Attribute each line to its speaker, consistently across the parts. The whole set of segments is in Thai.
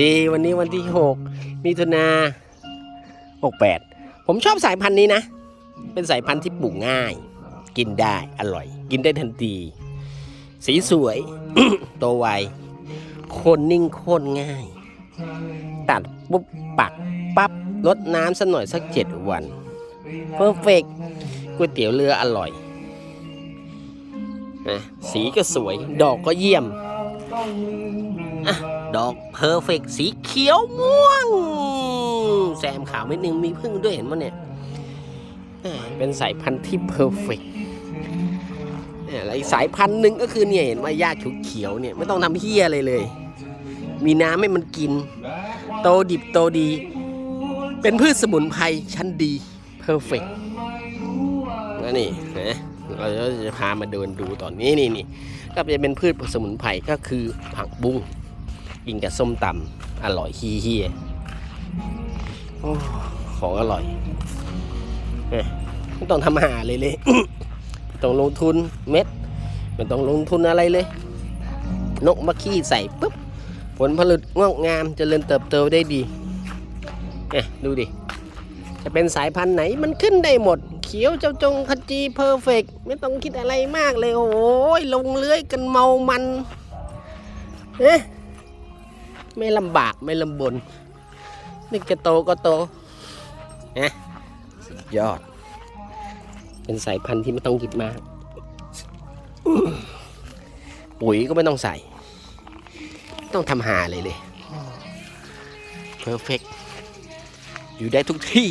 Speaker 1: ดีวันนี้วันที่ 6 มิถุนา68 ผมชอบสายพันธุ์นี้นะ เป็นสายพันธุ์ที่ปลูกง่าย กินได้อร่อย กินได้ทันที สีสวย โตไวโคนนิ่งโคนง่าย ตัดปุ๊บปักปั๊บลดน้ำสักหน่อยสักเจ็ดวันเพอร์เฟกก๋วยเตี๋ยวเรืออร่อยนะสีก็สวย ดอกก็เยี่ยมอะ ดอกเพอร์เฟกสีเขียวม่วง แซมขาวนิดนึงมีพึ่งด้วยเห็นมั้ยเนี่ยแหม่เป็นสายพันธุ์ที่เพอร์เฟกเนี่ยแล้วอีกสายพันธุ์หนึ่งก็คือเนี่ยเห็นว่าหญ้าเขียวๆเนี่ยไม่ต้องทำเฮียอะไรเลย มีน้ำให้มันกิน โตดิบโตดี เป็นพืชสมุนไพรชั้นดีเพอร์เฟกแล้วนี่นะเราจะพามาเดินดูตอนนี้นี่นี่ก็จะเป็นพืชสมุนไพรก็คือผักบุ้ง กินกับส้มตำอร่อยฮีเฮียโอ้ของอร่อยเนี่ยไม่ต้องทำหาเลยเลยต้องลงทุนเม็ดไม่ต้องลงทุนอะไรเลย นกมาขี้ใส่ปุ๊บ ผลผลิตงอกงามเจริญเติบโตได้ดีเนี่ยดูดิ จะเป็นสายพันธุ์ไหนมันขึ้นได้หมด เขียวเจ้าจงขจีเพอร์เฟกไม่ต้องคิดอะไรมากเลย โอ้ยลงเลื้อยกันเมามันเอ๊ะ ไม่ลำบากไม่ลำบนนึกจะโตก็โตนะสุดยอด เป็นสายพันธุ์ที่ไม่ต้องคิดมาก ปุ๋ยก็ไม่ต้องใส่ ต้องทำหาเลยเลยเพอร์เฟกอยู่ได้ทุกที่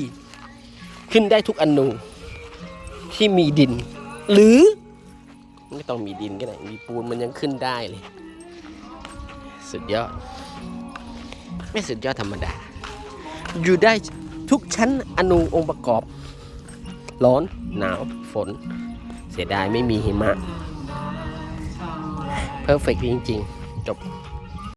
Speaker 1: ขึ้นได้ทุกอนูที่มีดิน หรือ ไม่ต้องมีดินก็ได้ มีปูนมันยังขึ้นได้เลย สุดยอด ไม่สุดยอดธรรมดา อยู่ได้ทุกชั้นอนุองค์ประกอบ ร้อน หนาว ฝน เสียดายไม่มีหิมะ เพอร์เฟกจริง ๆ จบ